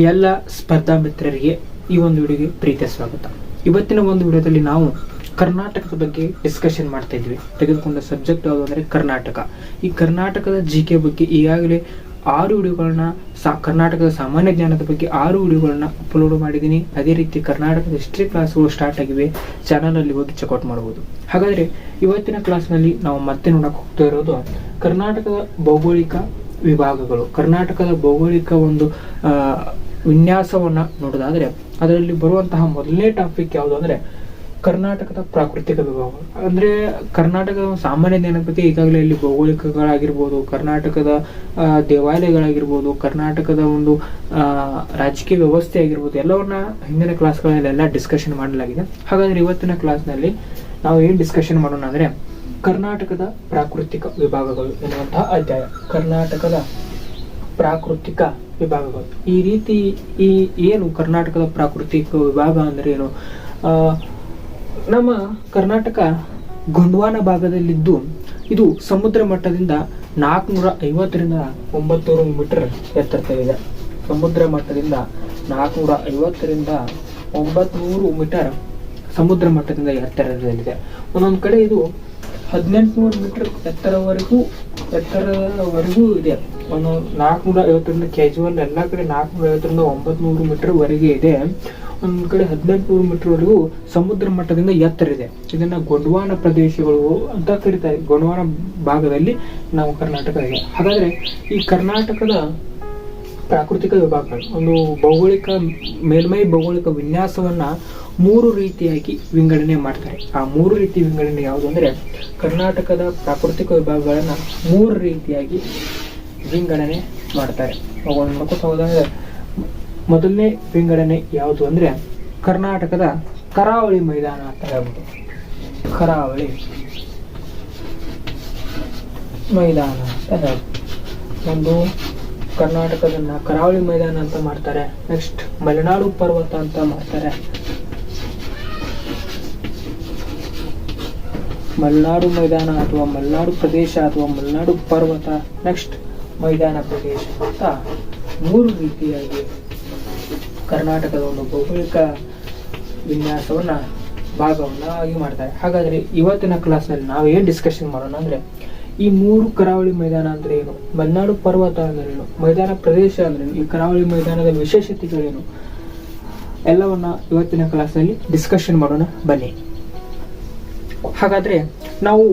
ಎಲ್ಲ ಸ್ಪರ್ಧಾ ಮಿತ್ರರಿಗೆ ಈ ಒಂದು ವಿಡಿಯೋಗೆ ಪ್ರೀತಿಯ ಸ್ವಾಗತ. ಇವತ್ತಿನ ಒಂದು ವಿಡಿಯೋದಲ್ಲಿ ನಾವು ಕರ್ನಾಟಕದ ಬಗ್ಗೆ ಡಿಸ್ಕಷನ್ ಮಾಡ್ತಾ ಇದ್ವಿ. ತೆಗೆದುಕೊಂಡ ಸಬ್ಜೆಕ್ಟ್ ಯಾವುದು ಅಂದರೆ ಕರ್ನಾಟಕ. ಈ ಕರ್ನಾಟಕದ ಜಿ ಕೆ ಬಗ್ಗೆ ಈಗಾಗಲೇ ಆರು ವಿಡಿಯೋಗಳನ್ನ ಸಾ, ಕರ್ನಾಟಕದ ಸಾಮಾನ್ಯ ಜ್ಞಾನದ ಬಗ್ಗೆ ಆರು ವಿಡಿಯೋಗಳನ್ನ ಅಪ್ಲೋಡ್ ಮಾಡಿದ್ದೀನಿ. ಅದೇ ರೀತಿ ಕರ್ನಾಟಕದ ಹಿಸ್ಟ್ರಿ ಕ್ಲಾಸ್ಗಳು ಸ್ಟಾರ್ಟ್ ಆಗಿವೆ. ಚಾನಲಲ್ಲಿ ಹೋಗಿ ಚೆಕ್ಔಟ್ ಮಾಡಬಹುದು ಹಾಗಾದರೆ ಇವತ್ತಿನ ಕ್ಲಾಸ್ನಲ್ಲಿ ನಾವು ಮತ್ತೆ ನೋಡಕ್ಕೆ ಹೋಗ್ತಾ ಇರೋದು ಕರ್ನಾಟಕದ ಭೌಗೋಳಿಕ ವಿಭಾಗಗಳು. ಕರ್ನಾಟಕದ ಭೌಗೋಳಿಕ ಒಂದು ವಿನ್ಯಾಸವನ್ನು ನೋಡೋದಾದ್ರೆ ಅದರಲ್ಲಿ ಬರುವಂತಹ ಮೊದಲನೇ ಟಾಪಿಕ್ ಯಾವುದು ಅಂದ್ರೆ ಕರ್ನಾಟಕದ ಪ್ರಾಕೃತಿಕ ವಿಭಾಗಗಳು. ಅಂದ್ರೆ ಕರ್ನಾಟಕದ ಸಾಮಾನ್ಯ ಬಗ್ಗೆ ಈಗಾಗಲೇ ಇಲ್ಲಿ ಭೌಗೋಳಿಕಗಳಾಗಿರ್ಬೋದು, ಕರ್ನಾಟಕದ ದೇವಾಲಯಗಳಾಗಿರ್ಬೋದು, ಕರ್ನಾಟಕದ ಒಂದು ರಾಜಕೀಯ ವ್ಯವಸ್ಥೆ ಆಗಿರ್ಬೋದು, ಎಲ್ಲವನ್ನ ಹಿಂದಿನ ಕ್ಲಾಸ್ಗಳಲ್ಲೆಲ್ಲ ಡಿಸ್ಕಷನ್ ಮಾಡಲಾಗಿದೆ. ಹಾಗಾದ್ರೆ ಇವತ್ತಿನ ಕ್ಲಾಸ್ನಲ್ಲಿ ನಾವು ಏನು ಡಿಸ್ಕಷನ್ ಮಾಡೋಣ ಅಂದ್ರೆ ಕರ್ನಾಟಕದ ಪ್ರಾಕೃತಿಕ ವಿಭಾಗಗಳು ಎನ್ನುವಂತಹ ಅಧ್ಯಾಯ. ಕರ್ನಾಟಕದ ಪ್ರಾಕೃತಿಕ ವಿಭಾಗಗಳು. ಈ ರೀತಿ ಈ ಏನು ಕರ್ನಾಟಕದ ಪ್ರಾಕೃತಿಕ ವಿಭಾಗ ಅಂದ್ರೆ ಏನು? ನಮ್ಮ ಕರ್ನಾಟಕ ಗೊಂಡ್ವಾನ ಭಾಗದಲ್ಲಿದ್ದು ಇದು ಸಮುದ್ರ ಮಟ್ಟದಿಂದ ನಾಲ್ಕುನೂರ ಐವತ್ತರಿಂದ ಒಂಬತ್ತೂರು ಮೀಟರ್ ಎತ್ತರದಲ್ಲಿದೆ ಸಮುದ್ರ ಮಟ್ಟದಿಂದ ನಾಲ್ಕುನೂರ ಐವತ್ತರಿಂದ ಒಂಬತ್ನೂರು ಮೀಟರ್ ಸಮುದ್ರ ಮಟ್ಟದಿಂದ ಎತ್ತರದಲ್ಲಿದೆ. ಒಂದೊಂದು ಕಡೆ ಇದು ಹದಿನೆಂಟುನೂರು ಮೀಟರ್ ಎತ್ತರವರೆಗೂ ಎತ್ತರವರೆಗೂ ಇದೆ. ಒಂದು ನಾಲ್ಕುನೂರ ಐವತ್ತರಿಂದ ಕ್ಯಾಜುವಲ್ ಎಲ್ಲ ಕಡೆ ನಾಲ್ಕುನೂರ ಐವತ್ತರಿಂದ ಒಂಬತ್ನೂರು ಮೀಟರ್ ವರೆಗೆ ಇದೆ. ಒಂದು ಕಡೆ ಹದಿನೆಂಟುನೂರು ಮೀಟರ್ ವರೆಗೂ ಸಮುದ್ರ ಮಟ್ಟದಿಂದ ಎತ್ತರ ಇದೆ ಇದನ್ನ ಗೊಂಡ್ವಾನ ಪ್ರದೇಶಗಳು ಅಂತ ಕರೀತಾರೆ. ಗೊಂಡ್ವಾನ ಭಾಗದಲ್ಲಿ ನಾವು ಕರ್ನಾಟಕ ಇದೆ ಹಾಗಾದ್ರೆ ಈ ಕರ್ನಾಟಕದ ಪ್ರಾಕೃತಿಕ ವಿಭಾಗಗಳು. ಒಂದು ಭೌಗೋಳಿಕ, ಮೇಲ್ಮೈ ಭೌಗೋಳಿಕ ವಿನ್ಯಾಸವನ್ನು ಮೂರು ರೀತಿಯಾಗಿ ವಿಂಗಡಣೆ ಮಾಡ್ತಾರೆ. ಆ ಮೂರು ರೀತಿ ವಿಂಗಡಣೆ ಯಾವುದು ಅಂದರೆ ಕರ್ನಾಟಕದ ಪ್ರಾಕೃತಿಕ ವಿಭಾಗಗಳನ್ನು ಮೂರು ರೀತಿಯಾಗಿ ವಿಂಗಡಣೆ ಮಾಡ್ತಾರೆ. ಅವುಗಳನ್ನ ನೋಡ್ಕೊತ ಮೊದಲನೇ ವಿಂಗಡಣೆ ಯಾವುದು ಅಂದರೆ ಕರ್ನಾಟಕದ ಕರಾವಳಿ ಮೈದಾನ ಅಂತ ಹೇಳ್ಬೋದು. ಕರಾವಳಿ ಮೈದಾನ ಅಂತ ಹೇಳ್ಬೋದು. ಒಂದು ಕರ್ನಾಟಕದನ್ನ ಕರಾವಳಿ ಮೈದಾನ ಅಂತ ಮಾಡ್ತಾರೆ. ನೆಕ್ಸ್ಟ್ ಮಲೆನಾಡು ಪರ್ವತ ಅಂತ ಮಾಡ್ತಾರೆ. ಮಲೆನಾಡು ಮೈದಾನ ಅಥವಾ ಮಲೆನಾಡು ಪ್ರದೇಶ ಅಥವಾ ಮಲೆನಾಡು ಪರ್ವತ ನೆಕ್ಸ್ಟ್ ಮೈದಾನ ಪ್ರದೇಶ ಅಂತ ಮೂರು ರೀತಿಯಾಗಿ ಕರ್ನಾಟಕದ ಒಂದು ಭೌಗೋಳಿಕ ವಿನ್ಯಾಸವನ್ನ ಭಾಗವನ್ನ ಆಗಿ ಮಾಡ್ತಾರೆ. ಹಾಗಾದ್ರೆ ಇವತ್ತಿನ ಕ್ಲಾಸ್ನಲ್ಲಿ ನಾವು ಏನ್ ಡಿಸ್ಕಷನ್ ಮಾಡೋಣ ಅಂದ್ರೆ ಈ ಮೂರು ಕರಾವಳಿ ಮೈದಾನ ಅಂದ್ರೆ ಏನು? ಮಲೆನಾಡು ಪರ್ವತ ಅಂದ್ರೇನು ಮೈದಾನ ಪ್ರದೇಶ ಅಂದ್ರೇನು ಈ ಕರಾವಳಿ ಮೈದಾನದ ವಿಶೇಷತೆಗಳೇನು? ಎಲ್ಲವನ್ನ ಇವತ್ತಿನ ಕ್ಲಾಸ್ನಲ್ಲಿ ಡಿಸ್ಕಷನ್ ಮಾಡೋಣ, ಬನ್ನಿ. ಹಾಗಾದ್ರೆ ನಾವು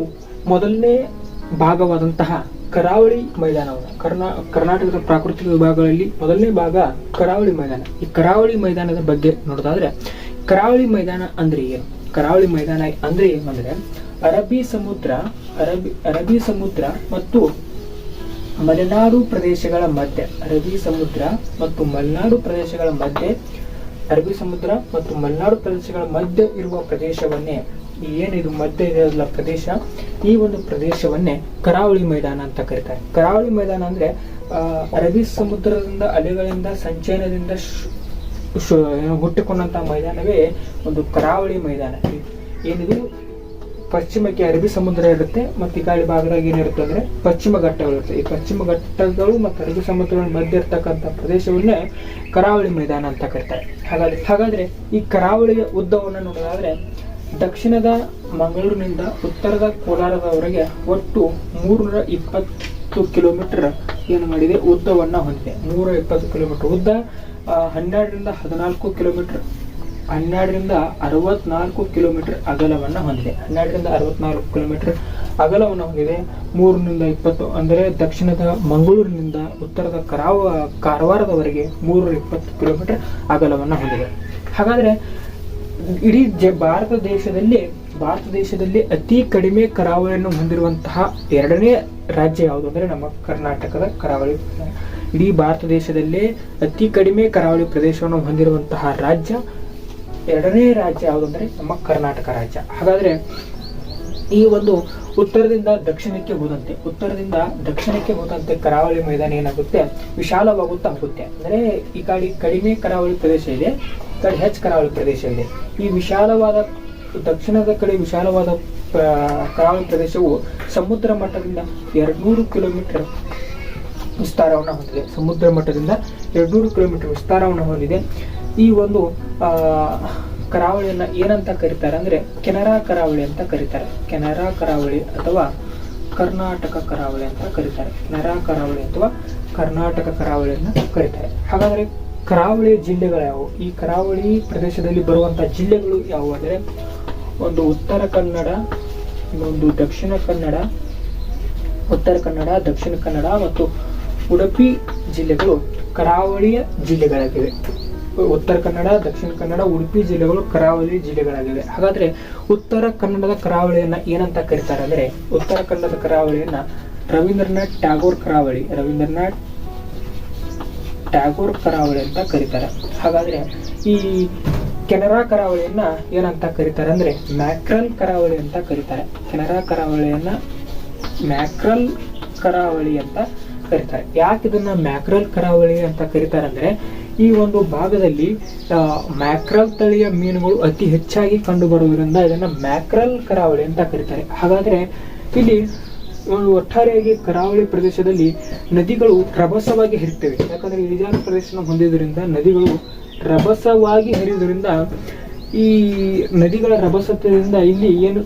ಮೊದಲನೇ ಭಾಗವಾದಂತಹ ಕರಾವಳಿ ಮೈದಾನವನ್ನು, ಕರ್ನಾ, ಕರ್ನಾಟಕದ ಪ್ರಾಕೃತಿಕ ವಿಭಾಗಗಳಲ್ಲಿ ಮೊದಲನೇ ಭಾಗ ಕರಾವಳಿ ಮೈದಾನ. ಈ ಕರಾವಳಿ ಮೈದಾನದ ಬಗ್ಗೆ ನೋಡೋದಾದ್ರೆ, ಕರಾವಳಿ ಮೈದಾನ ಅಂದ್ರೆ ಏನು? ಕರಾವಳಿ ಮೈದಾನ ಅಂದ್ರೆ ಏನು ಅಂದ್ರೆ ಅರಬ್ಬಿ ಸಮುದ್ರ ಅರಬಿ ಅರಬ್ಬಿ ಸಮುದ್ರ ಮತ್ತು ಮಲೆನಾಡು ಪ್ರದೇಶಗಳ ಮಧ್ಯೆ. ಅರಬ್ಬಿ ಸಮುದ್ರ ಮತ್ತು ಮಲೆನಾಡು ಪ್ರದೇಶಗಳ ಮಧ್ಯೆ, ಅರಬ್ಬಿ ಸಮುದ್ರ ಮತ್ತು ಮಲೆನಾಡು ಪ್ರದೇಶಗಳ ಮಧ್ಯೆ ಇರುವ ಪ್ರದೇಶವನ್ನೇ ಏನಿದು ಮಧ್ಯ ಇರೋದಿಲ್ಲ ಪ್ರದೇಶ, ಈ ಒಂದು ಪ್ರದೇಶವನ್ನೇ ಕರಾವಳಿ ಮೈದಾನ ಅಂತ ಕರೀತಾರೆ. ಕರಾವಳಿ ಮೈದಾನ ಅಂದ್ರೆ ಅರಬ್ಬಿ ಸಮುದ್ರದಿಂದ ಅಲೆಗಳಿಂದ ಸಂಚಯನದಿಂದ ಹುಟ್ಟಿಕೊಂಡಂತಹ ಮೈದಾನವೇ ಒಂದು ಕರಾವಳಿ ಮೈದಾನ. ಏನಿದು ಪಶ್ಚಿಮಕ್ಕೆ ಅರಬ್ಬಿ ಸಮುದ್ರ ಇರುತ್ತೆ ಮತ್ತು ಈ ಕಡೆ ಭಾಗದಾಗ ಏನಿರುತ್ತೆ ಅಂದರೆ ಪಶ್ಚಿಮ ಘಟ್ಟಗಳಿರುತ್ತೆ ಈ ಪಶ್ಚಿಮ ಘಟ್ಟಗಳು ಮತ್ತು ಅರಬ್ಬಿ ಸಮುದ್ರಗಳ ಮಧ್ಯ ಇರ್ತಕ್ಕಂಥ ಪ್ರದೇಶವನ್ನೇ ಕರಾವಳಿ ಮೈದಾನ ಅಂತ ಕರೀತಾರೆ. ಹಾಗಾದ್ರೆ ಹಾಗಾದರೆ ಈ ಕರಾವಳಿಯ ಉದ್ದವನ್ನು ನೋಡೋದಾದ್ರೆ ದಕ್ಷಿಣದ ಮಂಗಳೂರಿನಿಂದ ಉತ್ತರದ ಕೋಲಾರದವರೆಗೆ ಒಟ್ಟು ಮೂರ್ನೂರ ಇಪ್ಪತ್ತು ಕಿಲೋಮೀಟರ್ ಏನು ಮಾಡಿದೆ ಉದ್ದವನ್ನ ಹೊಂದಿದೆ. ನೂರ ಇಪ್ಪತ್ತು ಕಿಲೋಮೀಟರ್ ಉದ್ದ ಹನ್ನೆರಡರಿಂದ ಹದಿನಾಲ್ಕು ಕಿಲೋಮೀಟರ್ ಹನ್ನೆರಡರಿಂದ ಅರವತ್ನಾಲ್ಕು ಕಿಲೋಮೀಟರ್ ಅಗಲವನ್ನು ಹೊಂದಿದೆ. ಹನ್ನೆರಡರಿಂದ ಅರವತ್ನಾಲ್ಕು ಕಿಲೋಮೀಟರ್ ಅಗಲವನ್ನು ಹೊಂದಿದೆ. ಮೂರರಿಂದ ಇಪ್ಪತ್ತು ಅಂದರೆ ದಕ್ಷಿಣದ ಮಂಗಳೂರಿನಿಂದ ಉತ್ತರದ ಕರಾವ, ಕಾರವಾರದವರೆಗೆ ಮೂರರ ಇಪ್ಪತ್ತು ಕಿಲೋಮೀಟರ್ ಅಗಲವನ್ನು ಹೊಂದಿದೆ. ಹಾಗಾದರೆ ಇಡೀ ಜ, ಭಾರತ ದೇಶದಲ್ಲಿ ಭಾರತ ದೇಶದಲ್ಲಿ ಅತಿ ಕಡಿಮೆ ಕರಾವಳಿಯನ್ನು ಹೊಂದಿರುವಂತಹ ಎರಡನೇ ರಾಜ್ಯ ಯಾವುದು ಅಂದರೆ ನಮ್ಮ ಕರ್ನಾಟಕದ ಕರಾವಳಿ ಇಡೀ ಭಾರತ ದೇಶದಲ್ಲೇ ಅತಿ ಕಡಿಮೆ ಕರಾವಳಿ ಪ್ರದೇಶವನ್ನು ಹೊಂದಿರುವಂತಹ ರಾಜ್ಯ ಎರಡನೇ ರಾಜ್ಯ ಯಾವುದು ಅಂದ್ರೆ ನಮ್ಮ ಕರ್ನಾಟಕ ರಾಜ್ಯ. ಹಾಗಾದ್ರೆ ಈ ಒಂದು ಉತ್ತರದಿಂದ ದಕ್ಷಿಣಕ್ಕೆ ಹೋದಂತೆ, ಉತ್ತರದಿಂದ ದಕ್ಷಿಣಕ್ಕೆ ಹೋದಂತೆ ಕರಾವಳಿ ಮೈದಾನ ಏನಾಗುತ್ತೆ? ವಿಶಾಲವಾಗುತ್ತಾ ಹೋಗುತ್ತೆ. ಅಂದರೆ ಈ ಕಡೆ ಕಡಿಮೆ ಕರಾವಳಿ ಪ್ರದೇಶ ಇದೆ, ಈ ಕಡೆ ಹೆಚ್ಚು ಕರಾವಳಿ ಪ್ರದೇಶ ಇದೆ. ಈ ವಿಶಾಲವಾದ ದಕ್ಷಿಣದ ಕಡೆ ವಿಶಾಲವಾದ ಕರಾವಳಿ ಪ್ರದೇಶವು ಸಮುದ್ರ ಮಟ್ಟದಿಂದ ಎರಡ್ನೂರು ಕಿಲೋಮೀಟರ್ ವಿಸ್ತಾರವನ್ನು ಹೊಂದಿದೆ. ಸಮುದ್ರ ಮಟ್ಟದಿಂದ ಎರಡ್ನೂರು ಕಿಲೋಮೀಟರ್ ವಿಸ್ತಾರವನ್ನು ಹೊಂದಿದೆ. ಈ ಒಂದು ಕರಾವಳಿಯನ್ನು ಏನಂತ ಕರೀತಾರೆ ಅಂದ್ರೆ ಕೆನರಾ ಕರಾವಳಿ ಅಂತ ಕರೀತಾರೆ. ಕೆನರಾ ಕರಾವಳಿ ಅಥವಾ ಕರ್ನಾಟಕ ಕರಾವಳಿ ಅಂತ ಕರೀತಾರೆ. ಕೆನರಾ ಕರಾವಳಿ ಅಥವಾ ಕರ್ನಾಟಕ ಕರಾವಳಿಯನ್ನು ಕರೀತಾರೆ. ಹಾಗಾದರೆ ಕರಾವಳಿ ಜಿಲ್ಲೆಗಳು ಯಾವುವು? ಈ ಕರಾವಳಿ ಪ್ರದೇಶದಲ್ಲಿ ಬರುವಂಥ ಜಿಲ್ಲೆಗಳು ಯಾವುವು ಅಂದ್ರೆ ಒಂದು ಉತ್ತರ ಕನ್ನಡ, ಇನ್ನೊಂದು ದಕ್ಷಿಣ ಕನ್ನಡ, ಉತ್ತರ ಕನ್ನಡ, ದಕ್ಷಿಣ ಕನ್ನಡ ಮತ್ತು ಉಡುಪಿ ಜಿಲ್ಲೆಗಳು ಕರಾವಳಿಯ ಜಿಲ್ಲೆಗಳಾಗಿವೆ. ಉತ್ತರ ಕನ್ನಡ, ದಕ್ಷಿಣ ಕನ್ನಡ, ಉಡುಪಿ ಜಿಲ್ಲೆಗಳು ಕರಾವಳಿ ಜಿಲ್ಲೆಗಳಾಗಿವೆ. ಹಾಗಾದ್ರೆ ಉತ್ತರ ಕನ್ನಡದ ಕರಾವಳಿಯನ್ನ ಏನಂತ ಕರೀತಾರೆ ಅಂದ್ರೆ ಉತ್ತರ ಕನ್ನಡದ ಕರಾವಳಿಯನ್ನ ರವೀಂದ್ರನಾಥ್ ಟ್ಯಾಗೋರ್ ಕರಾವಳಿ, ರವೀಂದ್ರನಾಥ್ ಟ್ಯಾಗೋರ್ ಕರಾವಳಿ ಅಂತ ಕರೀತಾರೆ. ಹಾಗಾದ್ರೆ ಈ ಕೆನರಾ ಕರಾವಳಿಯನ್ನ ಏನಂತ ಕರೀತಾರೆ ಅಂದ್ರೆ ಮ್ಯಾಕ್ರಲ್ ಕರಾವಳಿ ಅಂತ ಕರೀತಾರೆ. ಕೆನರಾ ಕರಾವಳಿಯನ್ನ ಮ್ಯಾಕ್ರಲ್ ಕರಾವಳಿ ಅಂತ ಕರೀತಾರೆ. ಯಾಕೆ ಇದನ್ನ ಮ್ಯಾಕ್ರಲ್ ಕರಾವಳಿ ಅಂತ ಕರೀತಾರೆ ಅಂದ್ರೆ ಈ ಒಂದು ಭಾಗದಲ್ಲಿ ಮ್ಯಾಕ್ರಲ್ ತಳಿಯ ಮೀನುಗಳು ಅತಿ ಹೆಚ್ಚಾಗಿ ಕಂಡುಬರುವುದರಿಂದ ಇದನ್ನು ಮ್ಯಾಕ್ರಲ್ ಕರಾವಳಿ ಅಂತ ಕರೀತಾರೆ. ಹಾಗಾದರೆ ಇಲ್ಲಿ ಒಂದು ಒಟ್ಟಾರೆಯಾಗಿ ಕರಾವಳಿ ಪ್ರದೇಶದಲ್ಲಿ ನದಿಗಳು ರಭಸವಾಗಿ ಹರಿತವೆ ಯಾಕಂದರೆ ಇಳಿಜಾರು ಪ್ರದೇಶ ಹೊಂದಿದ್ದರಿಂದ ನದಿಗಳು ರಭಸವಾಗಿ ಹರಿಯುವುದರಿಂದ ಈ ನದಿಗಳ ರಭಸತ್ವದಿಂದ ಇಲ್ಲಿ ಏನು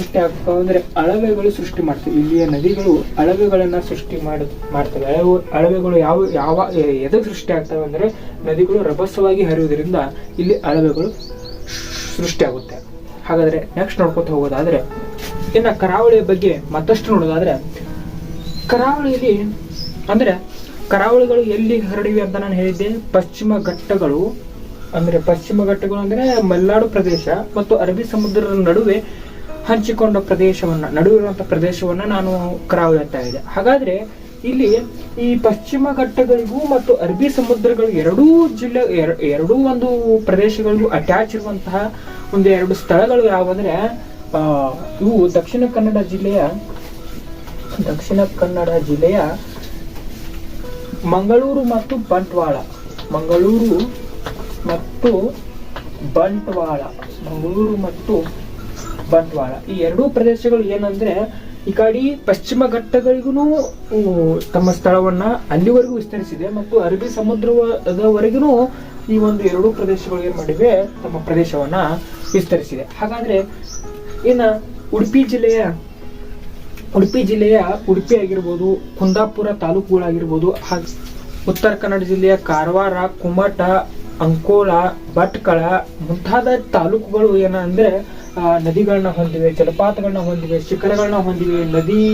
ಸೃಷ್ಟಿ ಆಗ್ತವೆ ಅಂದ್ರೆ ಅಳವೆಗಳು ಸೃಷ್ಟಿ ಮಾಡ್ತವೆ. ಇಲ್ಲಿಯ ನದಿಗಳು ಅಳವೆಗಳನ್ನ ಸೃಷ್ಟಿ ಮಾಡ, ಮಾಡ್ತವೆ. ಅಳವು, ಅಳವೆಗಳು ಯಾವ ಯಾವ ಎದಕ್ಕೆ ಸೃಷ್ಟಿ ಆಗ್ತವೆ ಅಂದ್ರೆ ನದಿಗಳು ರಭಸವಾಗಿ ಹರಿಯುವುದರಿಂದ ಇಲ್ಲಿ ಅಳವೆಗಳು ಸೃಷ್ಟಿ ಆಗುತ್ತೆ. ಹಾಗಾದ್ರೆ ನೆಕ್ಸ್ಟ್ ನೋಡ್ಕೊತ ಹೋಗೋದಾದ್ರೆ, ಇನ್ನ ಕರಾವಳಿಯ ಬಗ್ಗೆ ಮತ್ತಷ್ಟು ನೋಡೋದಾದ್ರೆ, ಕರಾವಳಿಯಲ್ಲಿ ಅಂದ್ರೆ ಕರಾವಳಿಗಳು ಎಲ್ಲಿ ಹರಡಿವೆ ಅಂತ ನಾನು ಹೇಳಿದ್ದೆ. ಪಶ್ಚಿಮ ಘಟ್ಟಗಳು, ಅಂದ್ರೆ ಪಶ್ಚಿಮ ಘಟ್ಟಗಳು ಅಂದ್ರೆ ಮಲೆನಾಡು ಪ್ರದೇಶ ಮತ್ತು ಅರಬ್ಬಿ ಸಮುದ್ರದ ನಡುವೆ ಹಂಚಿಕೊಂಡ ಪ್ರದೇಶವನ್ನ ನಡುವಿರುವಂಥ ಪ್ರದೇಶವನ್ನ ನಾನು ಕರಾವಳಿ ಅಂತ ಇದೆ ಹಾಗಾದ್ರೆ ಇಲ್ಲಿ ಈ ಪಶ್ಚಿಮ ಘಟ್ಟಗಳಿಗೂ ಮತ್ತು ಅರಬ್ಬಿ ಸಮುದ್ರಗಳು ಎರಡೂ ಜಿಲ್ಲೆ, ಎರ- ಎರಡೂ ಒಂದು ಪ್ರದೇಶಗಳಿಗೂ ಅಟ್ಯಾಚ್ ಇರುವಂತಹ ಒಂದು ಎರಡು ಸ್ಥಳಗಳು ಯಾವಂದ್ರೆ ಇವು ದಕ್ಷಿಣ ಕನ್ನಡ ಜಿಲ್ಲೆಯ, ದಕ್ಷಿಣ ಕನ್ನಡ ಜಿಲ್ಲೆಯ ಮಂಗಳೂರು ಮತ್ತು ಬಂಟ್ವಾಳ. ಮಂಗಳೂರು ಮತ್ತು ಬಂಟ್ವಾಳ. ಮಂಗಳೂರು ಮತ್ತು ಬಂಟ್ವಾಳ. ಈ ಎರಡೂ ಪ್ರದೇಶಗಳು ಏನಂದ್ರೆ, ಈ ಕಡೆ ಪಶ್ಚಿಮ ಘಟ್ಟಗಳಿಗೂ ತಮ್ಮ ಸ್ಥಳವನ್ನ ಅಲ್ಲಿವರೆಗೂ ವಿಸ್ತರಿಸಿದೆ ಮತ್ತು ಅರಬಿ ಸಮುದ್ರದವರೆಗೂ ಈ ಒಂದು ಎರಡೂ ಪ್ರದೇಶಗಳು ಏನ್ ಮಾಡಿವೆ, ತಮ್ಮ ಪ್ರದೇಶವನ್ನ ವಿಸ್ತರಿಸಿದೆ. ಹಾಗಾದ್ರೆ, ಏನ ಉಡುಪಿ ಜಿಲ್ಲೆಯ ಉಡುಪಿ ಜಿಲ್ಲೆಯ ಉಡುಪಿ ಆಗಿರ್ಬೋದು, ಕುಂದಾಪುರ ತಾಲೂಕುಗಳಾಗಿರ್ಬೋದು, ಹಾಗೆ ಉತ್ತರ ಕನ್ನಡ ಜಿಲ್ಲೆಯ ಕಾರವಾರ, ಕುಮಟ, ಅಂಕೋಲ, ಭಟ್ಕಳ ಮುಂತಾದ ತಾಲೂಕುಗಳು ಏನಂದ್ರೆ ನದಿಗಳನ್ನ ಹೊಂದಿವೆ, ಜಲಪಾತಗಳನ್ನ ಹೊಂದಿವೆ, ಶಿಖರಗಳನ್ನ ಹೊಂದಿವೆ, ನದಿ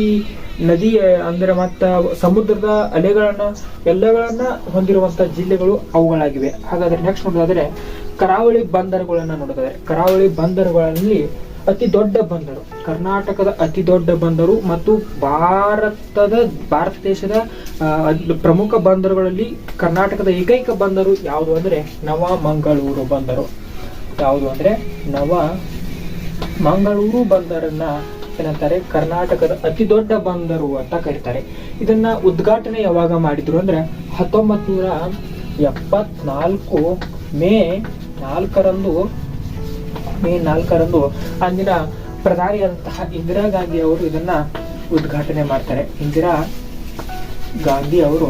ನದಿ ಅಂದರೆ ಮತ್ತ ಸಮುದ್ರದ ಅಲೆಗಳನ್ನ, ಎಲ್ಲಗಳನ್ನ ಹೊಂದಿರುವಂತ ಜಿಲ್ಲೆಗಳು ಅವುಗಳಾಗಿವೆ. ಹಾಗಾದ್ರೆ ನೆಕ್ಸ್ಟ್ ನೋಡೋದಾದ್ರೆ ಕರಾವಳಿ ಬಂದರುಗಳನ್ನ ನೋಡೋದಾದ್ರೆ. ಕರಾವಳಿ ಬಂದರುಗಳಲ್ಲಿ ಅತಿ ದೊಡ್ಡ ಬಂದರು. ಕರ್ನಾಟಕದ ಅತಿ ದೊಡ್ಡ ಬಂದರು ಮತ್ತು ಭಾರತದ, ಭಾರತ ದೇಶದ ಪ್ರಮುಖ ಬಂದರುಗಳಲ್ಲಿ ಕರ್ನಾಟಕದ ಏಕೈಕ ಬಂದರು ಯಾವುದು ಅಂದ್ರೆ ನವ ಮಂಗಳೂರು ಬಂದರು. ಯಾವುದು ಅಂದ್ರೆ ನವ ಮಂಗಳೂರು ಬಂದರನ್ನ ಏನಂತಾರೆ, ಕರ್ನಾಟಕದ ಅತಿ ದೊಡ್ಡ ಬಂದರು ಅಂತ ಕರೀತಾರೆ. ಇದನ್ನ ಉದ್ಘಾಟನೆ ಯಾವಾಗ ಮಾಡಿದ್ರು ಅಂದ್ರೆ ಹತ್ತೊಂಬತ್ ನೂರ ಎಪ್ಪತ್ನಾಲ್ಕು ಮೇ ನಾಲ್ಕರಂದು ಮೇ ನಾಲ್ಕರಂದು ಅಂದಿನ ಪ್ರಧಾನಿಯಾದಂತಹ ಇಂದಿರಾ ಗಾಂಧಿ ಅವರು ಇದನ್ನ ಉದ್ಘಾಟನೆ ಮಾಡ್ತಾರೆ. ಇಂದಿರಾ ಗಾಂಧಿ ಅವರು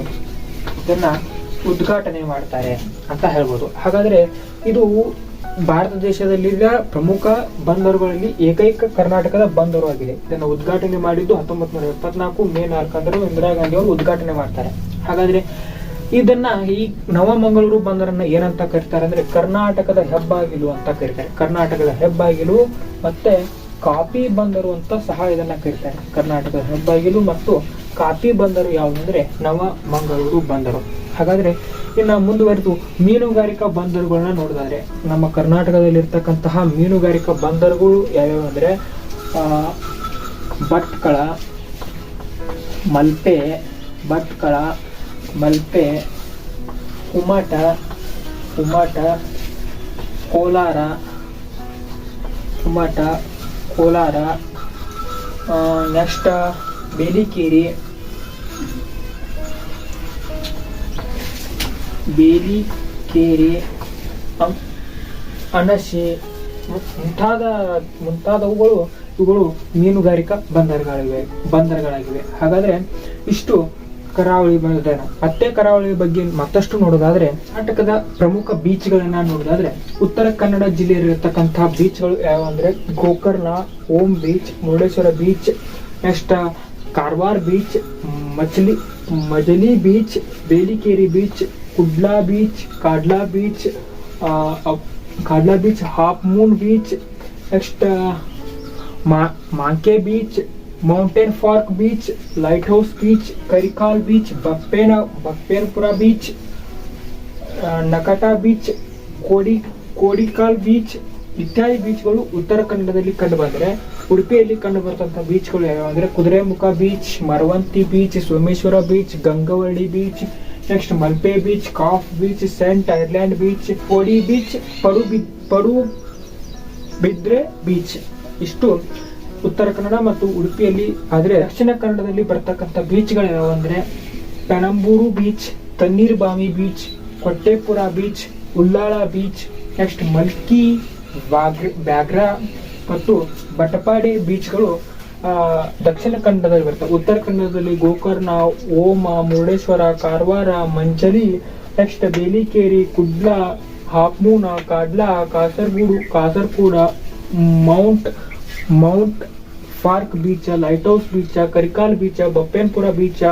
ಇದನ್ನ ಉದ್ಘಾಟನೆ ಮಾಡ್ತಾರೆ ಅಂತ ಹೇಳ್ಬೋದು. ಹಾಗಾದ್ರೆ ಇದು ಭಾರತ ದೇಶದಲ್ಲಿರುವ ಪ್ರಮುಖ ಬಂದರುಗಳಲ್ಲಿ ಏಕೈಕ ಕರ್ನಾಟಕದ ಬಂದರು ಆಗಿದೆ. ಇದನ್ನು ಉದ್ಘಾಟನೆ ಮಾಡಿದ್ದು ಹತ್ತೊಂಬತ್ ನೂರ ಎಪ್ಪತ್ನಾಲ್ಕು ಮೇ ನಾಲ್ಕಂದ್ರೆ ಇಂದಿರಾ ಗಾಂಧಿ ಅವರು ಉದ್ಘಾಟನೆ ಮಾಡ್ತಾರೆ. ಹಾಗಾದ್ರೆ ಇದನ್ನ ಈ ನವಮಂಗಳೂರು ಬಂದರನ್ನ ಏನಂತ ಕರೀತಾರೆ ಅಂದ್ರೆ ಕರ್ನಾಟಕದ ಹೆಬ್ಬಾಗಿಲು ಅಂತ ಕರೀತಾರೆ. ಕರ್ನಾಟಕದ ಹೆಬ್ಬಾಗಿಲು ಮತ್ತೆ ಕಾಪಿ ಬಂದರು ಅಂತ ಸಹ ಇದನ್ನ ಕರೀತಾರೆ. ಕರ್ನಾಟಕದ ಹೆಬ್ಬಾಗಿಲು ಮತ್ತು ಕಾಪಿ ಬಂದರು ಯಾವುದಂದ್ರೆ ನವಮಂಗಳೂರು ಬಂದರು. ಹಾಗಾದ್ರೆ ಇನ್ನ ಮುಂದುವರೆದು ಮೀನುಗಾರಿಕಾ ಬಂದರುಗಳನ್ನ ನೋಡಿದ್ರೆ ನಮ್ಮ ಕರ್ನಾಟಕದಲ್ಲಿರ್ತಕ್ಕಂತಹ ಮೀನುಗಾರಿಕಾ ಬಂದರುಗಳು ಯಾವ್ಯಾವ ಅಂದ್ರೆ ಭಟ್ಕಳ, ಮಲ್ಪೆ ಭಟ್ಕಳ, ಮಲ್ಪೆ ಕುಮಟ ಕುಮಟ ಕೋಲಾರ ಕುಮಟ ಕೋಲಾರ ನೆಕ್ಸ್ಟ್, ಬೇಲಿಕೇರಿ ಬೇಲಿಕೇರಿ ಮು- ಮುಂತಾದ, ಮುಂತಾದವುಗಳು, ಇವುಗಳು ಮೀನುಗಾರಿಕಾ ಬಂದರುಗಳಿವೆ ಬಂದರುಗಳಾಗಿವೆ. ಹಾಗಾದ್ರೆ ಇಷ್ಟು ಕರಾವಳಿ ಬಂದಿದ್ದಾರೆ ಮತ್ತೆ ಕರಾವಳಿ ಬಗ್ಗೆ ಮತ್ತಷ್ಟು ನೋಡೋದಾದ್ರೆ ಕರ್ನಾಟಕದ ಪ್ರಮುಖ ಬೀಚ್ಗಳನ್ನ ನೋಡೋದಾದ್ರೆ, ಉತ್ತರ ಕನ್ನಡ ಜಿಲ್ಲೆಯಲ್ಲಿರತಕ್ಕಂತಹ ಬೀಚ್ಗಳು ಯಾವ ಅಂದ್ರೆ, Gokarna, Om beach, Murudeshwar beach, next Karwar beach, Machali, Majali beach, Belekeri beach Kudle beach, Kadla beach Kadla beach, half moon beach, next monkey beach, mountain park beach, lighthouse beach, Karikal beach, Bappena, Bappenpura beach Nakata beach, Kodi, Kodikal beach ಇತ್ಯಾದಿ ಬೀಚ್ಗಳು ಉತ್ತರ ಕನ್ನಡದಲ್ಲಿ ಕಂಡು ಬಂದರೆ, ಉಡುಪಿಯಲ್ಲಿ ಕಂಡು ಬರ್ತಂಥ ಬೀಚ್ಗಳು ಯಾವ್ಯಾವ ಅಂದ್ರೆ Kudremukh beach, Maravanthe beach, Someshwar beach, Gangavalli beach next Malpe beach, Kaup beach, saint Ireland beach Kodi beach ಪರು ಬಿ ಪರು ಬಿದ್ರೆ ಬೀಚ್. ಇಷ್ಟು ಉತ್ತರ ಕನ್ನಡ ಮತ್ತು ಉಡುಪಿಯಲ್ಲಿ. ಆದರೆ ದಕ್ಷಿಣ ಕನ್ನಡದಲ್ಲಿ ಬರ್ತಕ್ಕಂಥ ಬೀಚ್ಗಳು ಯಾವ ಅಂದರೆ Panambur beach Tannirbhavi beach, Kottepura beach Ullal beach, next Mulki ವಾಗ್ರ Bagra ಮತ್ತು ಬಟಪಾಡಿ ಬೀಚ್ಗಳು ದಕ್ಷಿಣ ಕನ್ನಡದಲ್ಲಿ ಬರ್ತದೆ. ಉತ್ತರ ಕನ್ನಡದಲ್ಲಿ Gokarna, Om, Murudeshwar, Karwar Manchali next Belikeri, Kudla half moon Kadla, Kasaragod Kasaragod mount mount park beach lighthouse beach, Karikal beach, Bappenpura beach,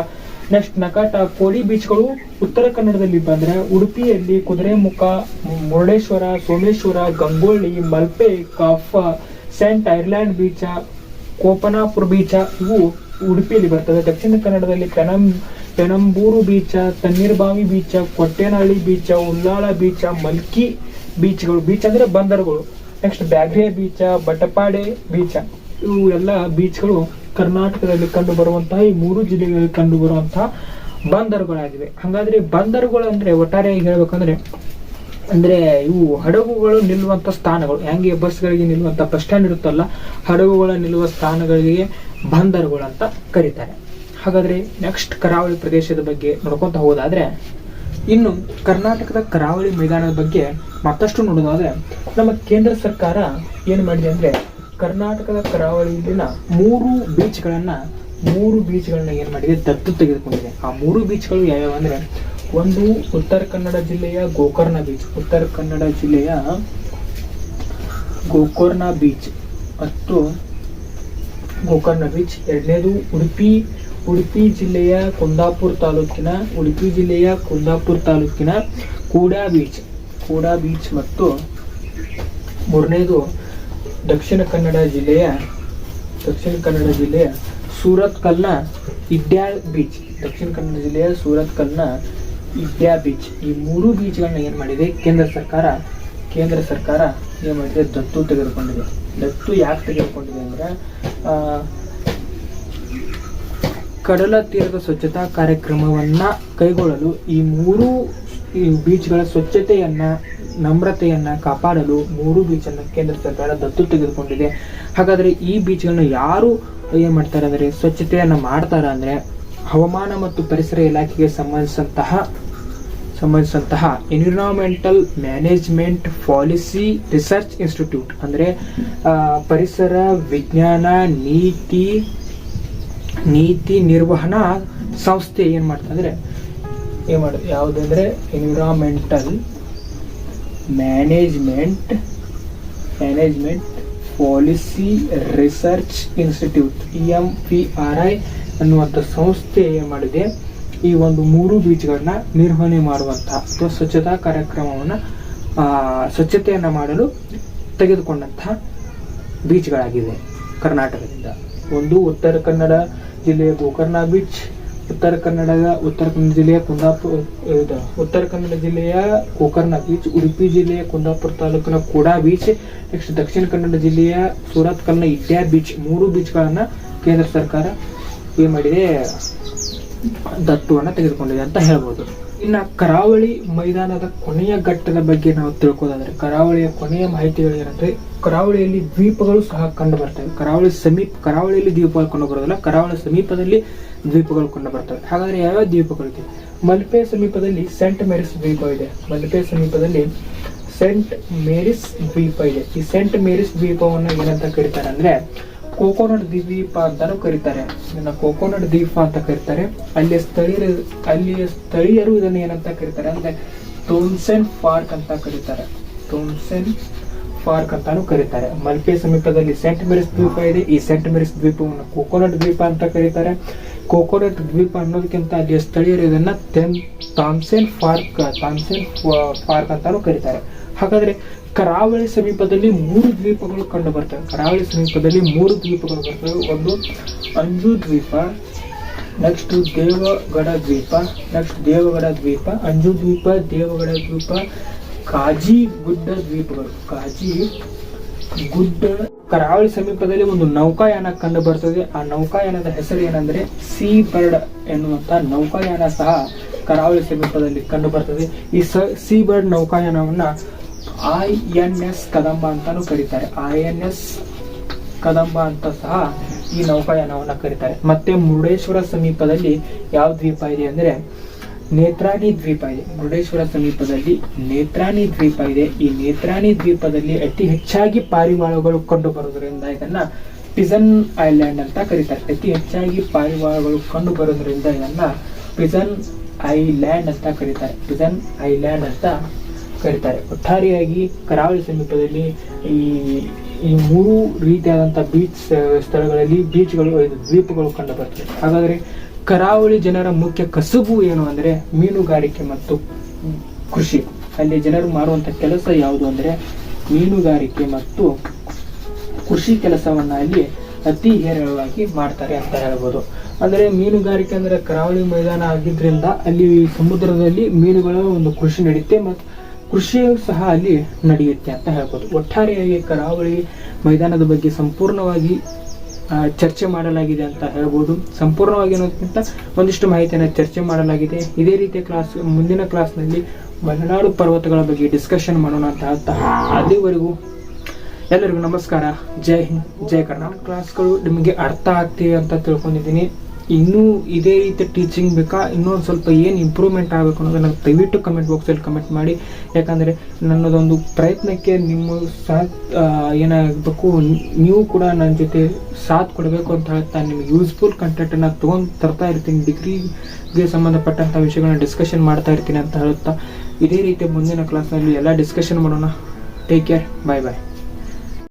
next Nakata, Kodi ಬೀಚ್ಗಳು ಉತ್ತರ ಕನ್ನಡದಲ್ಲಿ ಬಂದ್ರೆ ಉಡುಪಿಯಲ್ಲಿ ಕುದುರೆಮುಖ, ಮುರುಡೇಶ್ವರ, ಸೋಮೇಶ್ವರ, ಗಂಗೊಳ್ಳಿ, ಮಲ್ಪೆ, ಕಫ, Saint Ireland beach Kopanapura beach, ಇವು ಉಡುಪಿಯಲ್ಲಿ ಬರ್ತದೆ. ದಕ್ಷಿಣ ಕನ್ನಡದಲ್ಲಿ Panam, Panambur beach Tannirbhavi beach, Kottenahalli beach Ullal beach, Mulki ಬೀಚ್ಗಳು, beach ಅಂದ್ರೆ ಬಂದರುಗಳು. Next Bagre beach Batapade beach. ಇವು ಎಲ್ಲ ಬೀಚ್ಗಳು ಕರ್ನಾಟಕದಲ್ಲಿ ಕಂಡು ಬರುವಂತಹ, ಈ ಮೂರು ಜಿಲ್ಲೆಗಳಲ್ಲಿ ಕಂಡು ಬರುವಂತಹ ಬಂದರುಗಳಾಗಿವೆ. ಹಾಗಾದ್ರೆ ಬಂದರುಗಳು ಅಂದ್ರೆ ಒಟ್ಟಾರೆಯಾಗಿ ಹೇಳ್ಬೇಕಂದ್ರೆ ಅಂದ್ರೆ ಇವು ಹಡಗುಗಳು ನಿಲ್ಲುವಂತ ಸ್ಥಾನಗಳು. ಹೆಂಗೆ ಬಸ್ಗಳಿಗೆ ನಿಲ್ಲುವಂತ ಬಸ್ ಸ್ಟ್ಯಾಂಡ್ ಇರುತ್ತಲ್ಲ, ಹಡಗುಗಳ ನಿಲ್ಲುವ ಸ್ಥಾನಗಳಿಗೆ ಬಂದರುಗಳು ಅಂತ ಕರೀತಾರೆ. ಹಾಗಾದ್ರೆ ನೆಕ್ಸ್ಟ್ ಕರಾವಳಿ ಪ್ರದೇಶದ ಬಗ್ಗೆ ನೋಡ್ಕೊಂತ ಹೋದಾದ್ರೆ, ಇನ್ನು ಕರ್ನಾಟಕದ ಕರಾವಳಿ ಮೈದಾನದ ಬಗ್ಗೆ ಮತ್ತಷ್ಟು ನೋಡೋದಾದ್ರೆ, ನಮ್ಮ ಕೇಂದ್ರ ಸರ್ಕಾರ ಏನು ಮಾಡಿದೆ ಅಂದ್ರೆ, ಕರ್ನಾಟಕದ ಕರಾವಳಿಯಲ್ಲಿನ ಮೂರು ಬೀಚ್ಗಳನ್ನ ಮೂರು ಬೀಚ್ಗಳನ್ನ ಏನ್ ಮಾಡಿದೆ, ದತ್ತು ತೆಗೆದುಕೊಂಡಿದೆ. ಆ ಮೂರು ಬೀಚ್ಗಳು ಯಾವ್ಯಾವ ಅಂದ್ರೆ ಒಂದು ಉತ್ತರ ಕನ್ನಡ ಜಿಲ್ಲೆಯ ಗೋಕರ್ಣ ಬೀಚ್ ಉತ್ತರ ಕನ್ನಡ ಜಿಲ್ಲೆಯ ಗೋಕರ್ಣ ಬೀಚ್ ಮತ್ತು ಗೋಕರ್ಣ ಬೀಚ್ ಎರಡನೇದು ಉಡುಪಿ ಉಡುಪಿ ಜಿಲ್ಲೆಯ ಕುಂದಾಪುರ ತಾಲೂಕಿನ, ಉಡುಪಿ ಜಿಲ್ಲೆಯ ಕುಂದಾಪುರ ತಾಲೂಕಿನ ಕೂಡಾ ಬೀಚ್ ಕೂಡಾ ಬೀಚ್ ಮತ್ತು ಮೂರನೇದು ದಕ್ಷಿಣ ಕನ್ನಡ ಜಿಲ್ಲೆಯ, ದಕ್ಷಿಣ ಕನ್ನಡ ಜಿಲ್ಲೆಯ ಸೂರತ್ಕಲ್ನ ಇಡ್ಯಾಳ್ ಬೀಚ್ ದಕ್ಷಿಣ ಕನ್ನಡ ಜಿಲ್ಲೆಯ ಸೂರತ್ ಇಡ್ಯಾ ಬೀಚ್? ಈ ಮೂರು ಬೀಚ್ಗಳನ್ನ ಏನು ಮಾಡಿದೆ? ಕೇಂದ್ರ ಸರ್ಕಾರ ಕೇಂದ್ರ ಸರ್ಕಾರ ಏನು ಮಾಡಿದೆ? ದತ್ತು ತೆಗೆದುಕೊಂಡಿದೆ. ದತ್ತು ಯಾಕೆ ತೆಗೆದುಕೊಂಡಿದೆ ಅಂದ್ರೆ ಕಡಲ ತೀರದ ಸ್ವಚ್ಛತಾ ಕಾರ್ಯಕ್ರಮವನ್ನ ಕೈಗೊಳ್ಳಲು ಈ ಮೂರು, ಈ ಬೀಚ್ಗಳ ಸ್ವಚ್ಛತೆಯನ್ನು, ನಮ್ರತೆಯನ್ನು ಕಾಪಾಡಲು ಮೂರು ಬೀಚನ್ನು ಕೇಂದ್ರ ಸರ್ಕಾರ ದತ್ತು ತೆಗೆದುಕೊಂಡಿದೆ. ಹಾಗಾದ್ರೆ ಈ ಬೀಚ್ಗಳನ್ನ ಯಾರು ಏನು ಮಾಡ್ತಾರೆ ಅಂದ್ರೆ, ಸ್ವಚ್ಛತೆಯನ್ನು ಮಾಡ್ತಾರೆ ಅಂದ್ರೆ ಹವಾಮಾನ ಮತ್ತು ಪರಿಸರ ಇಲಾಖೆಗೆ ಸಂಬಂಧಿಸಿದಂತಹ ಸಂಬಂಧಿಸಿದಂತಹ environmental management policy research institute ಅಂದರೆ ಪರಿಸರ ವಿಜ್ಞಾನ ನೀತಿ ನೀತಿ ನಿರ್ವಹಣಾ ಸಂಸ್ಥೆ ಏನು ಮಾಡ್ತದೆ ಅಂದರೆ, ಏನು ಮಾಡ ಯಾವುದಂದರೆ environmental management management policy research institute E M P R I ಅನ್ನುವಂಥ ಸಂಸ್ಥೆ ಏನು ಮಾಡಿದೆ? ಈ ಒಂದು ಮೂರು ಬೀಚ್ಗಳನ್ನ ನಿರ್ವಹಣೆ ಮಾಡುವಂಥ ಅಥವಾ ಸ್ವಚ್ಛತಾ ಕಾರ್ಯಕ್ರಮವನ್ನು ಸ್ವಚ್ಛತೆಯನ್ನು ಮಾಡಲು ತೆಗೆದುಕೊಂಡಂತಹ ಬೀಚ್ಗಳಾಗಿವೆ ಕರ್ನಾಟಕದಿಂದ. ಒಂದು ಉತ್ತರ ಕನ್ನಡ ಜಿಲ್ಲೆಯ ಗೋಕರ್ಣ ಬೀಚ್, ಉತ್ತರ ಕನ್ನಡದ ಉತ್ತರ ಕನ್ನಡ ಜಿಲ್ಲೆಯ ಕುಂದಾಪುರ ಉತ್ತರ ಕನ್ನಡ ಜಿಲ್ಲೆಯ ಗೋಕರ್ಣ ಬೀಚ್, ಉಡುಪಿ ಜಿಲ್ಲೆಯ ಕುಂದಾಪುರ ತಾಲೂಕಿನ ಕೂಡಾ ಬೀಚ್, ನೆಕ್ಸ್ಟ್ ದಕ್ಷಿಣ ಕನ್ನಡ ಜಿಲ್ಲೆಯ ಸೂರತ್ ಕಲ್ನ ಇಟ್ಯಾ ಬೀಚ್, ಮೂರು ಬೀಚ್ಗಳನ್ನು ಕೇಂದ್ರ ಸರ್ಕಾರ ಏನ್ ಮಾಡಿದೆ ದತ್ತುವನ್ನ ತೆಗೆದುಕೊಂಡಿದೆ ಅಂತ ಹೇಳ್ಬೋದು. ಇನ್ನ ಕರಾವಳಿ ಮೈದಾನದ ಕೊನೆಯ ಘಟ್ಟದ ಬಗ್ಗೆ ನಾವು ತಿಳ್ಕೋದಾದ್ರೆ ಕರಾವಳಿಯ ಕೊನೆಯ ಮಾಹಿತಿಗಳು ಏನಂದ್ರೆ, ಕರಾವಳಿಯಲ್ಲಿ ದ್ವೀಪಗಳು ಸಹ ಕಂಡು ಬರ್ತವೆ. ಕರಾವಳಿ ಸಮೀಪ, ಕರಾವಳಿಯಲ್ಲಿ ದ್ವೀಪಗಳು ಕಂಡು ಬರೋದಿಲ್ಲ, ಕರಾವಳಿ ಸಮೀಪದಲ್ಲಿ ದ್ವೀಪಗಳು ಕಂಡು ಬರ್ತವೆ. ಹಾಗಾದ್ರೆ ಯಾವ್ಯಾವ ದ್ವೀಪಗಳಿದೆ ಮಲ್ಪೆ ಸಮೀಪದಲ್ಲಿ ಸೆಂಟ್ ಮೇರಿಸ್ ದ್ವೀಪ ಇದೆ. ಮಲ್ಪೆ ಸಮೀಪದಲ್ಲಿ ಸೆಂಟ್ ಮೇರಿಸ್ ದ್ವೀಪ ಇದೆ. ಈ ಸೆಂಟ್ ಮೇರಿಸ್ ದ್ವೀಪವನ್ನು ಏನಂತ ಕರೀತಾರೆ ಅಂದ್ರೆ ಕೋಕೋನಟ್ ದ್ವೀಪ ಅಂತಾನು ಕರೀತಾರೆ. ಇದನ್ನ ಕೋಕೋನಟ್ ದ್ವೀಪ ಅಂತ ಕರೀತಾರೆ. ಅಲ್ಲಿಯ ಸ್ಥಳೀಯರು ಅಲ್ಲಿಯ ಸ್ಥಳೀಯರು ಇದನ್ನ ಏನಂತ ಕರೀತಾರೆ ಅಂದ್ರೆ ತೋನ್ಸೆನ್ ಪಾರ್ಕ್ ಅಂತ ಕರೀತಾರೆ. ತೋನ್ಸೆನ್ ಪಾರ್ಕ್ ಅಂತಾನು ಕರೀತಾರೆ. ಮಲ್ಪೆ ಸಮೀಪದಲ್ಲಿ ಸೆಂಟ್ ಮೇರಿಸ್ ದ್ವೀಪ ಇದೆ. ಈ ಸೆಂಟ್ ಮೇರಿಸ್ ದ್ವೀಪವನ್ನು ಕೋಕೋನಟ್ ದ್ವೀಪ ಅಂತ ಕರೀತಾರೆ. ಕೋಕೋನಟ್ ದ್ವೀಪ ಅನ್ನೋದಕ್ಕಿಂತ ಅಲ್ಲಿಯ ಸ್ಥಳೀಯರು ಇದನ್ನ ತೆಮ್ ಥಾಮ್ಸನ್ ಪಾರ್ಕ್ ತಾಮ್ಸೆನ್ ಪಾರ್ಕ್ ಅಂತಾನು ಕರೀತಾರೆ. ಹಾಗಾದ್ರೆ ಕರಾವಳಿ ಸಮೀಪದಲ್ಲಿ ಮೂರು ದ್ವೀಪಗಳು ಕಂಡು ಬರ್ತವೆ. ಕರಾವಳಿ ಸಮೀಪದಲ್ಲಿ ಮೂರು ದ್ವೀಪಗಳು ಬರ್ತವೆ. ಒಂದು ಅಂಜು ದ್ವೀಪ ನೆಕ್ಸ್ಟ್ ದೇವಗಡ ದ್ವೀಪ ನೆಕ್ಸ್ಟ್ ದೇವಗಡ ದ್ವೀಪ, ಅಂಜು ದ್ವೀಪ, ದೇವಗಡ ದ್ವೀಪ, ಕಾಜಿ ಗುಡ್ಡ ದ್ವೀಪಗಳು. ಕಾಜಿ ಗುಡ್ಡ ಕರಾವಳಿ ಸಮೀಪದಲ್ಲಿ ಒಂದು ನೌಕಾಯಾನ ಕಂಡು ಬರ್ತದೆ. ಆ ನೌಕಾಯಾನದ ಹೆಸರು ಏನಂದ್ರೆ ಸೀ ಬರ್ಡ್ ಎನ್ನುವಂತ ನೌಕಾಯಾನ ಸಹ ಕರಾವಳಿ ಸಮೀಪದಲ್ಲಿ ಕಂಡು ಬರ್ತದೆ. ಈ ಸ ಸೀ ಬರ್ಡ್ ನೌಕಾಯಾನವನ್ನ ಐ ಎನ್ ಎಸ್ ಕದಂಬ ಅಂತಾನು ಕರೀತಾರೆ. ಐ ಎನ್ ಎಸ್ ಕದಂಬ ಅಂತ ಸಹ ಈ ನೌಕಾಯಾನವನ್ನ ಕರೀತಾರೆ. ಮತ್ತೆ ಮುರುಡೇಶ್ವರ ಸಮೀಪದಲ್ಲಿ ಯಾವ ದ್ವೀಪ ಇದೆ ಅಂದ್ರೆ ನೇತ್ರಾಣಿ ದ್ವೀಪ ಇದೆ. ಮುರುಡೇಶ್ವರ ಸಮೀಪದಲ್ಲಿ ನೇತ್ರಾಣಿ ದ್ವೀಪ ಇದೆ. ಈ ನೇತ್ರಾಣಿ ದ್ವೀಪದಲ್ಲಿ ಅತಿ ಹೆಚ್ಚಾಗಿ ಪಾರಿವಾಳಗಳು ಕಂಡು ಬರುವುದರಿಂದ ಇದನ್ನ ಪಿಜನ್ ಐಲ್ಯಾಂಡ್ ಅಂತ ಕರೀತಾರೆ. ಅತಿ ಹೆಚ್ಚಾಗಿ ಪಾರಿವಾಳಗಳು ಕಂಡು ಬರುವುದರಿಂದ ಇದನ್ನ ಪಿಜನ್ ಐಲ್ಯಾಂಡ್ ಅಂತ ಕರೀತಾರೆ. ಪಿಜನ್ ಐಲ್ಯಾಂಡ್ ಅಂತ ಕರೀತಾರೆ. ಒಟ್ಟಾರೆಯಾಗಿ ಕರಾವಳಿ ಸಮೀಪದಲ್ಲಿ ಈ ಈ ಮೂರು ರೀತಿಯಾದಂಥ ಬೀಚ್ ಸ್ಥಳಗಳಲ್ಲಿ ಬೀಚ್ಗಳು ದ್ವೀಪಗಳು ಕಂಡು ಬರ್ತವೆ ಹಾಗಾದ್ರೆ ಕರಾವಳಿ ಜನರ ಮುಖ್ಯ ಕಸುಬು ಏನು ಅಂದ್ರೆ ಮೀನುಗಾರಿಕೆ ಮತ್ತು ಕೃಷಿ. ಅಲ್ಲಿ ಜನರು ಮಾಡುವಂಥ ಕೆಲಸ ಯಾವುದು ಅಂದ್ರೆ ಮೀನುಗಾರಿಕೆ ಮತ್ತು ಕೃಷಿ ಕೆಲಸವನ್ನ ಅಲ್ಲಿ ಅತಿ ಹೇರಳವಾಗಿ ಮಾಡ್ತಾರೆ ಅಂತ ಹೇಳ್ಬೋದು. ಅಂದರೆ ಮೀನುಗಾರಿಕೆ ಅಂದ್ರೆ ಕರಾವಳಿ ಮೈದಾನ ಆಗಿದ್ದರಿಂದ ಅಲ್ಲಿ ಸಮುದ್ರದಲ್ಲಿ ಮೀನುಗಳ ಒಂದು ಕೃಷಿ ನಡೆಯುತ್ತೆ ಮತ್ತು ಕೃಷಿಯು ಸಹ ಅಲ್ಲಿ ನಡೆಯುತ್ತೆ ಅಂತ ಹೇಳ್ಬೋದು. ಒಟ್ಟಾರೆಯಾಗಿ ಕರಾವಳಿ ಮೈದಾನದ ಬಗ್ಗೆ ಸಂಪೂರ್ಣವಾಗಿ ಚರ್ಚೆ ಮಾಡಲಾಗಿದೆ ಅಂತ ಹೇಳ್ಬೋದು. ಸಂಪೂರ್ಣವಾಗಿ ಅನ್ನೋದಕ್ಕಿಂತ ಒಂದಿಷ್ಟು ಮಾಹಿತಿಯನ್ನು ಚರ್ಚೆ ಮಾಡಲಾಗಿದೆ. ಇದೇ ರೀತಿಯ ಕ್ಲಾಸ್, ಮುಂದಿನ ಕ್ಲಾಸ್ನಲ್ಲಿ ಮಲೆನಾಡು ಪರ್ವತಗಳ ಬಗ್ಗೆ ಡಿಸ್ಕಷನ್ ಮಾಡೋಣ ಅಂತ ಹೇಳ್ತಾ ಅಲ್ಲಿವರೆಗೂ ಎಲ್ಲರಿಗೂ ನಮಸ್ಕಾರ. ಜೈ ಹಿಂದ್, ಜೈ ಕರ್ನಾಟಕ. ಕ್ಲಾಸ್ಗಳು ನಿಮಗೆ ಅರ್ಥ ಆಗ್ತಿವೆ ಅಂತ ತಿಳ್ಕೊಂಡಿದ್ದೀನಿ. ಇನ್ನೂ ಇದೇ ರೀತಿ ಟೀಚಿಂಗ್ ಬೇಕಾ? ಇನ್ನೊಂದು ಸ್ವಲ್ಪ ಏನು ಇಂಪ್ರೂವ್ಮೆಂಟ್ ಆಗಬೇಕು ಅನ್ನೋದನ್ನ ದಯವಿಟ್ಟು ಕಮೆಂಟ್ ಬಾಕ್ಸಲ್ಲಿ ಕಮೆಂಟ್ ಮಾಡಿ. ಯಾಕಂದರೆ ನನ್ನದೊಂದು ಪ್ರಯತ್ನಕ್ಕೆ ನಿಮ್ಮ ಸಾಥ್ ಏನಾಗಬೇಕು, ನೀವು ಕೂಡ ನನ್ನ ಜೊತೆ ಸಾಥ್ ಕೊಡಬೇಕು ಅಂತ ಹೇಳ್ತಾ ನಿಮ್ಗೆ ಯೂಸ್ಫುಲ್ ಕಂಟೆಂಟನ್ನು ತೊಗೊಂಡು ತರ್ತಾ ಇರ್ತೀನಿ. ಡಿಗ್ರಿಗೆ ಸಂಬಂಧಪಟ್ಟಂಥ ವಿಷಯಗಳನ್ನ ಡಿಸ್ಕಷನ್ ಮಾಡ್ತಾ ಇರ್ತೀನಿ ಅಂತ ಹೇಳುತ್ತಾ. ಇದೇ ರೀತಿ ಮುಂದಿನ ಕ್ಲಾಸ್ನಲ್ಲಿ ಎಲ್ಲ ಡಿಸ್ಕಷನ್ ಮಾಡೋಣ. ಟೇಕ್ ಕೇರ್ ಬಾಯ್ ಬಾಯ್